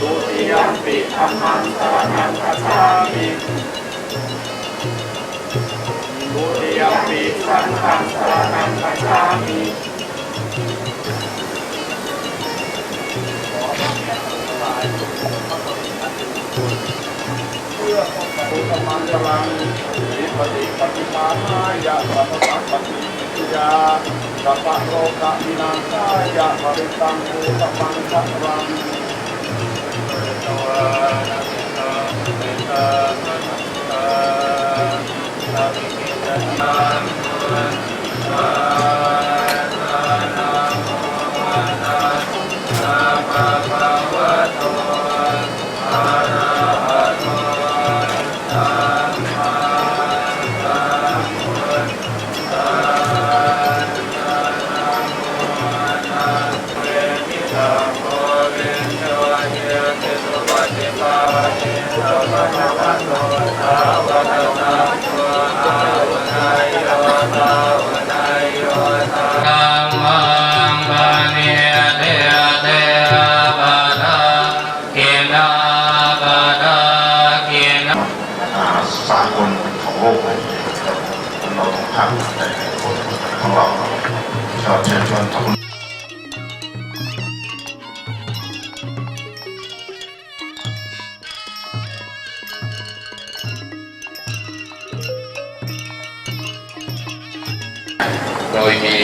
ตุติยมปิธรรมังสรณังคัจฉามิตุติยมปิสังฆังสรณังคัจฉามิเพื่ อป้องกันกำลังกำลังวิปติปฏิปาหายะสัพพะปฏิปิยาสัพพะโลกะวินังสายะปริตังโภตมังสัพพังธั ทำแต่คนของเราชอเชิญชวนทุกคนโดยมี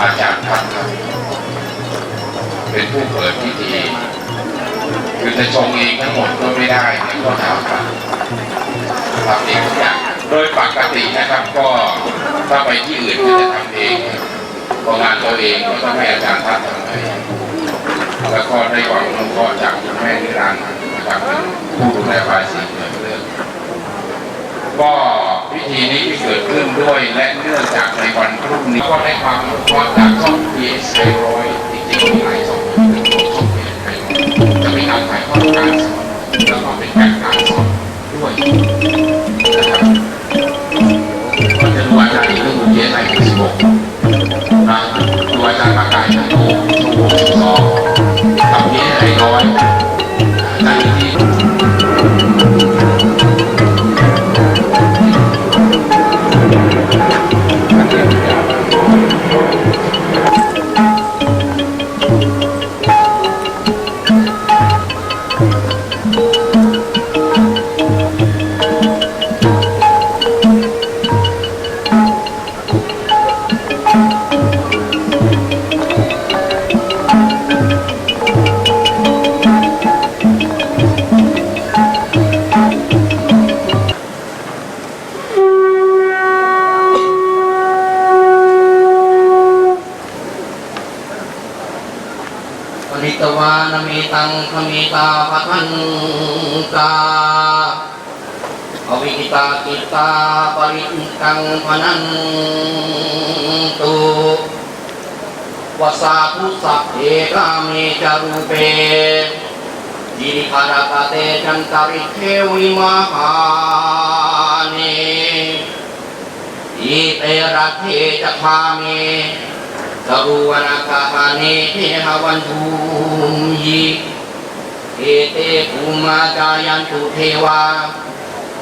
อาจารย์ท่านครับเป็นผู้เปิดพิธีคือจะชงเองทั้งหมดก็ไม่ได้ก็ทำครับทำเองทุกอย่าง โดยปกตินะครับก็ถ้าไปที่อื่นก็จะทำเองพองานตัวเองก็ต้องให้อาจารย์ท่านทำให้แล้วก็ได้ความอนุเคราะห์จากคุณแม่นิรันดร์นะครับผู้ดูแลภายสีเหมือนเรื่อง ก็พิธีนี้ที่เกิดขึ้นด้วยและเนื่องจากในวันพรุ่งนี้ก็ได้ความอนุเคราะห์จากช่อง PS ไทร้อยจริงๆมีหลายช่องเป็นช่อง PS ไทยร้อยจะมีการถ่ายทอดการสอนแล้วก็เป็นการการสอนด้วยนะครับ จะดูอาจารย์อีกเรื่อง PS ไทย16 งขมิตาปะทันกาอวิกิตากิตาปริตังพนันตุวสาธุสัพเพกาเมจารูเปยิริภารกเตจันตริเทวิมหาเนอิเตระเทจะพาเมกรุวนาคาหาเนเทหวันภูมิ เอเตภูมาจายันตุเทวา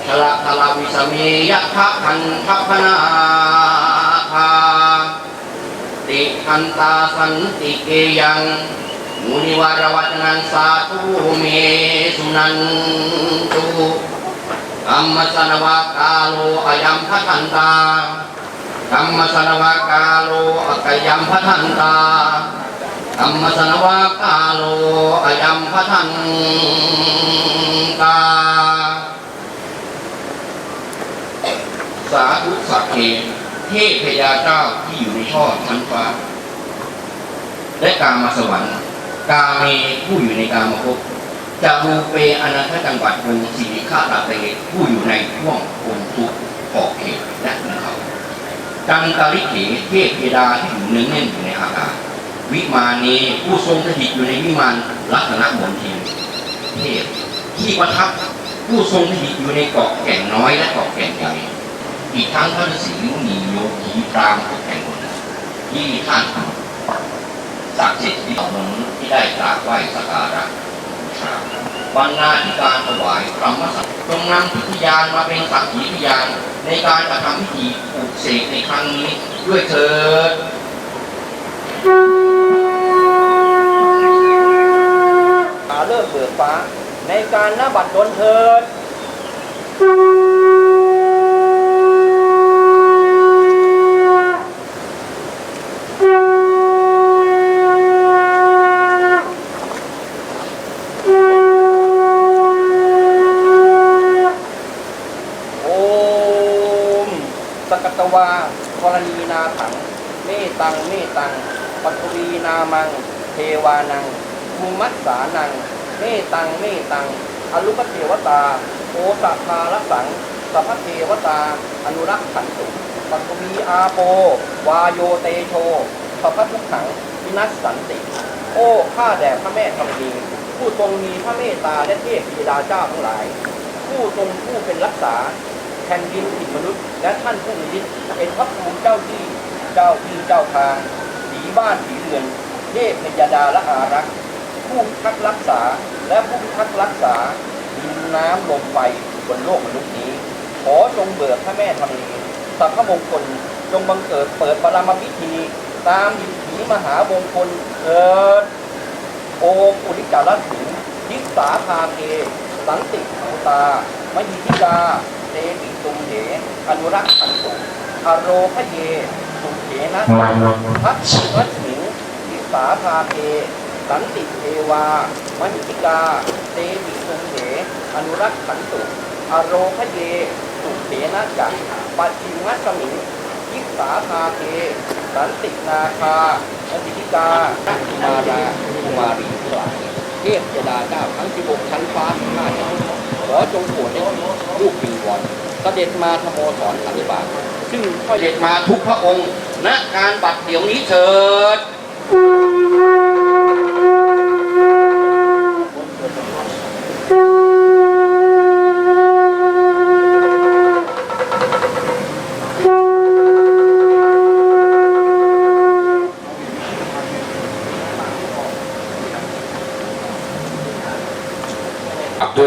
ชลทลาวิสเมียัคคะคันทัพนาคาติคันตาสันติเกยังมุนิวารวัจนันสาธุเมสุนันตุกัมมสนวากาโลอยัมพัทันตากัมมสนวากาโลอกยัมพัทันตา ธรรมสนวากาโลอยัมพทันตาสาธุสักเกเทพยาเจ้าที่อยู่ในช่อชั้นฟ้า และกามาสวรรค์ กาเมผู้อยู่ในกามภพจารูเปอนันทจังหวัดวงศิริฆาตาเตผู้อยู่ในห่วงโคนทุกขอบเขตและภูเขาจังกาลิเขเทพธิดาที่อยู่เนือแน่นอยู่ในอากาศ วิมานีผู้ทรงสถิตอยู่ในวิมานลักษณะมนทินเทพที่ประทับผู้ทรงสถิตอยู่ในเกาะแก่งน้อยและเกาะแก่งใหญ่อีกทั้งพระฤาษีมุนีโยคีพรามกแห่งหนที่ท่านศักดิ์สิทธิ์ที่ต่อมนุษย์ที่ได้กราบไหว้สักการะบูชาบรรณาธิการถวายพระมสัตว์จงนำพิทยานมาเป็นสักขีพยานในการกระทำพิธีปลุกเสกในครั้งนี้ด้วยเถิด หาเลิกเบิกฟ้า ในการหน้าบัตรดนเถิดอมสกตวาธรณีนาถัง เมตัง เมตัง ปัทวีนามัง เทวานังภูมัสสานัง เมตังเมตังอรุปเทวตาโอสัพพารักสังสัพพเทวตา อนุรักษ์ขันตุปัทวีอาโป วาโยเตโชสัพพทุกขังวินัสสันติ โอ้ข้าแด่พระแม่ธรณีผู้ทรงมีพระเมตตาและเทพธิดาเจ้าทั้งหลาย ผู้ทรงผู้เป็นรักษาแผ่นดินผิดมนุษย์ และท่านผู้มีฤทธิ์เป็นพระภูมิเจ้าที่เจ้าที่เจ้าทางผีบ้านผีเรือนเทพพยดาและอารักษ์ ผู้พิทักษ์รักษาและผู้พิทักษ์รักษาดินน้ำลมไฟบนโลกมนุษย์นี้ ขอจงเบิกพระแม่ธรณีสัพพมงคลจงบังเกิดเปิดปรามพิธี ตามดิถีมหามงคลเถิดโอมอุริกาลสิงยิสาภาเทสันติภูตามหิทิกาเตติตุมเหอนุรักษ์ขันตุอโรพเยสุเขนะพัชชิวัสิงยิสาภาเท สันติเทวามหิทิกา เตติตุมเหอนุรักษ์ขันตุอโรพเย สุเขนะจักปัจจิมัสมิงยิสาภาเทสันตินาคาอธิติกานักมาราคุมารีทั้งหลายเทพเจดาเจ้าทั้งสิบกชั้นฟ้าทั้งห้าชั้นขอจงโปรดให้ลูกปิงวอนเสด็จมาธโมสรสันนิบาตซึ่งพ่อเสด็จมาทุกพระองค์ณการบัดเดี๋ยวนี้เถิด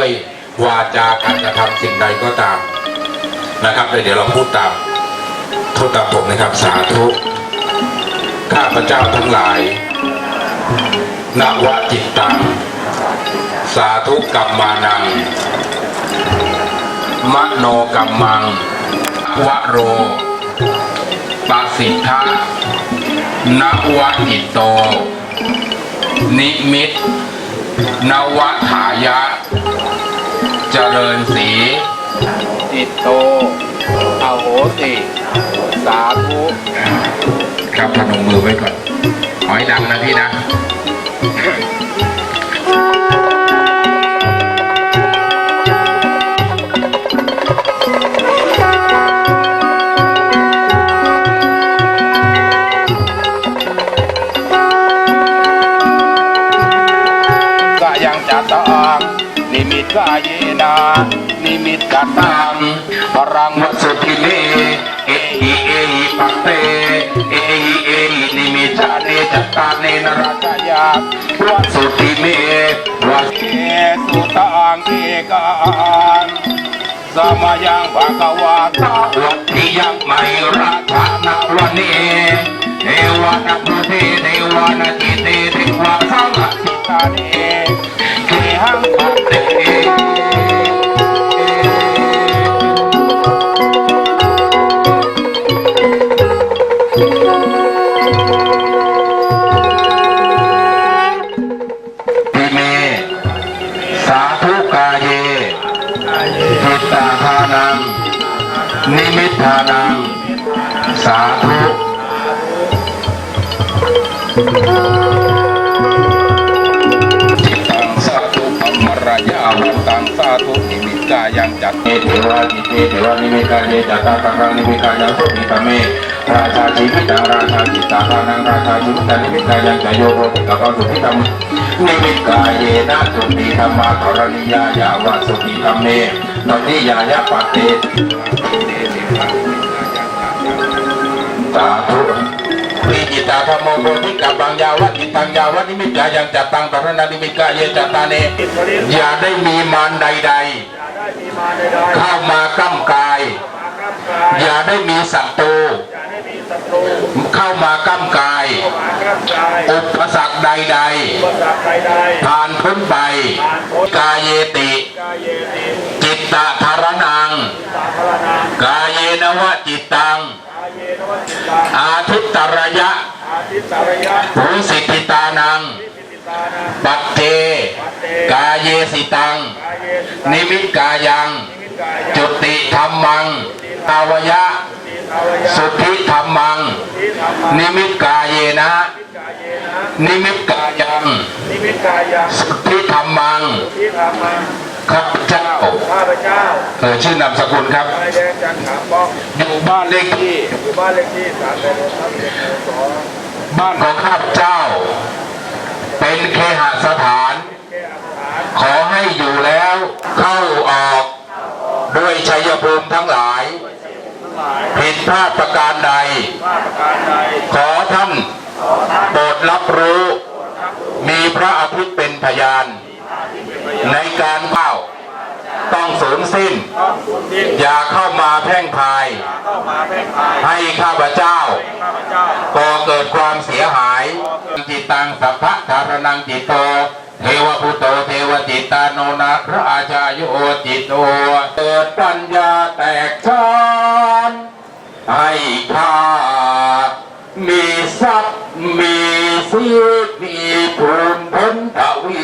ย วาจาการกระทำสิ่งใดก็ตามนะครับเดี๋ยวเราพูดตามพูดตามผมนะครับสาธุข้าพเจ้าทั้งหลายนวจิตตังสาธุกัมมานัง มโนกัมมังวโรปาสิทธะนวอิตโต นิมิต นวถายะ ริญสีจิตโตอโหสิสาธุครับพนมมือไว้ก่อน ขอให้ดังนะพี่นะกะยังจัตตางนิมิ ตกายนานิมิตจัตตังปรังวัสุทิเนเอหิเอหิปัตเตเอหิเอหินิมิจาเนจัตตาเนนรรักยาวัสุทิเนวัสเอสุตังเอกังสมายังภะคะวะตาวัติยังไมราชนาวันีเทวานาพุทเทวานาจิตติเทวาสังฆิตานิเกหังปัตเต ปิเมสาธุกายเยจิตตาทานัง นิมิตทานัง สาธุจิตตังสาธุธรรมรายาวันตังสาธุนิมิต กายังจัตเตเทวาจิตเตเทวานิมิตกาเยจัตตาตังรังนิมิตกายังสุมิตาเมราชาชีวิตังราชาจิตตาทานังราชาชีวิตานิมิตกายังจโยโกติกะสุทิธรรมนิมิตกายเยนะสุติธรรมาธรณียายาวาสุติธรรมเมตติยายะปะเตสาธุวิจิตาธรรมโมทิกับังยาวัติตังยาวันิมิตายังจัตตังปรณนิมิตกายเยจัตตาเนอย่าได้มีมารใด ๆ เข้ามากำกาย อย่าได้มีศัตรูเข้ามากำกายอุปสรรคใดๆผ่านพ้นไป กายเยติ จิตตะธารนัง กายเยนวะจิตตัง อาทิตตระยะภูสิทธิตานัง ปัจเจ กายเยสิตัง นิมิตกายัง จุติธรรมังอาวยะ สุทธิธรรมัง นิมิตกายเยนะ นิมิตกายังนิมิตกายังสุทธิธรรมังที่ทำมาข้าพเจ้าข้าพเจ้าเออชื่อนามสกุลครับนายแดงจันทร์ขามป้องอยู่บ้านเลขที่อยู่บ้านเลขที่สามแปดหกทับเจ็ดหมู่สองบ้านของข้าพเจ้า เป็นเคหสถาน ขอให้อยู่แล้วเข้าออกด้วยชัยภูมิทั้งหลาย ผิดพลาดประการใดว่าประการใดขอท่านโปรดรับรู้ มีพระอาทิตย์เป็นพยาน ในการเข้า ต้องสูญสิ้นต้องสูญสิ้น อย่าเข้ามาแพร่งพรายเข้ามาแพร่งพราย ให้ข้าพเจ้าข้าพเจ้าก่อเกิดความเสียหายจิตตังสัพพะธารนังจิตโตเทวพุตโตเทวจิตตาโนนาพระอาชาโยจิตโตเกิดปัญญาแตกชานให้ข้ามีทรัพย์มีสีมีภูมิพ้นทวี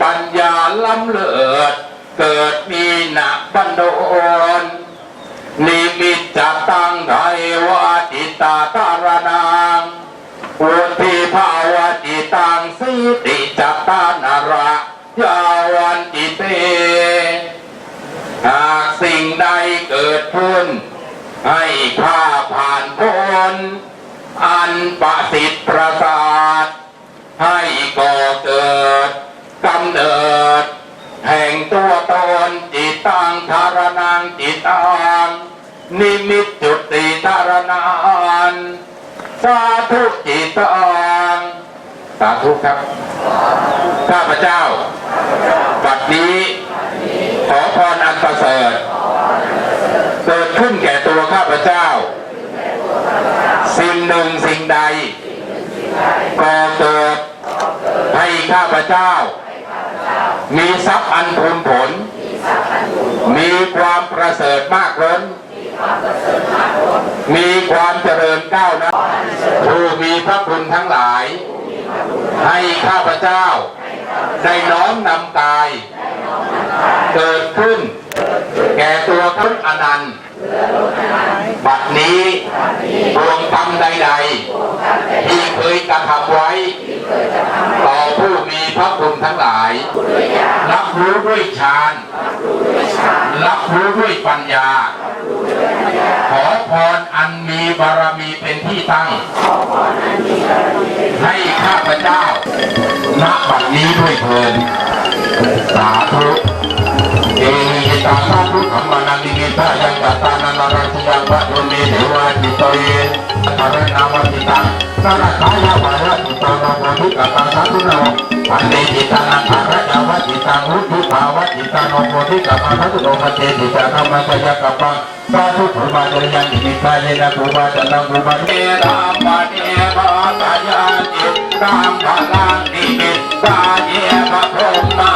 ปัญญาล้ำเลิศ เกิดมีหนักบันโดลนิมิตจตังไทวาจิตาตารนังอุทิภาวจิตังสิติจัตานาระยาวันจิเตหากสิ่งใดเกิดขึ้น ให้ข้าผ่านพ้นอันประสิทธิ์ประสาทให้ก่อเกิดกำเนิด แห่งตัวตนจิตตังธารนังจิตตังนิมิตจุติธารนันสาธุจิตตังสาธุครับ ข้าพเจ้า บัดนี้ ขอพรอันประเสริฐเกิดขึ้นแก่ตัวข้าพเจ้า สิ่งหนึ่งสิ่งใดก่อเกิดให้ข้าพเจ้า มีทรัพย์อันพูนผล มีความประเสริฐมากล้น มีความเจริญก้าวหน้าผู้มีพระคุณทั้งหลาย ให้ข้าพเจ้า ได้น้อมนำกาย เกิดขึ้น แก่ตัวขึ้นอนันต์บัดนี้ดวงกรรมใด ๆ ที่เคยกระทำไว้ต่อผู้มี พระคุณทั้งหลาย รับรู้ด้วยฌานรับรู้ด้วยปัญญา ขอพรอันมีบารมีเป็นที่ตั้ง ให้ข้าพเจ้าณบัดนี้ด้วยเพลินสาธุ Ram Balang Dikit Sajya Bapak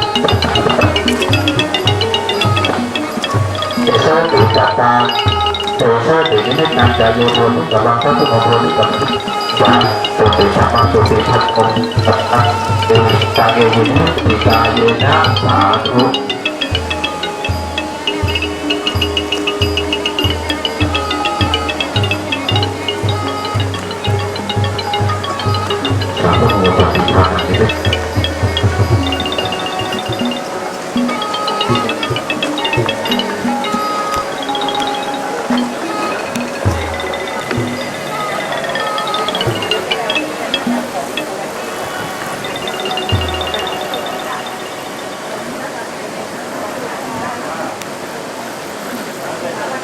Desa Dedata Desa Dedini Nandayo Rono Dalam satu ngobrol Dan Dede sama Dede Hakom Dede Dede Dede Dede Dede Dede Dede Dede Dede Dede Dede Dede Dede Dede Dede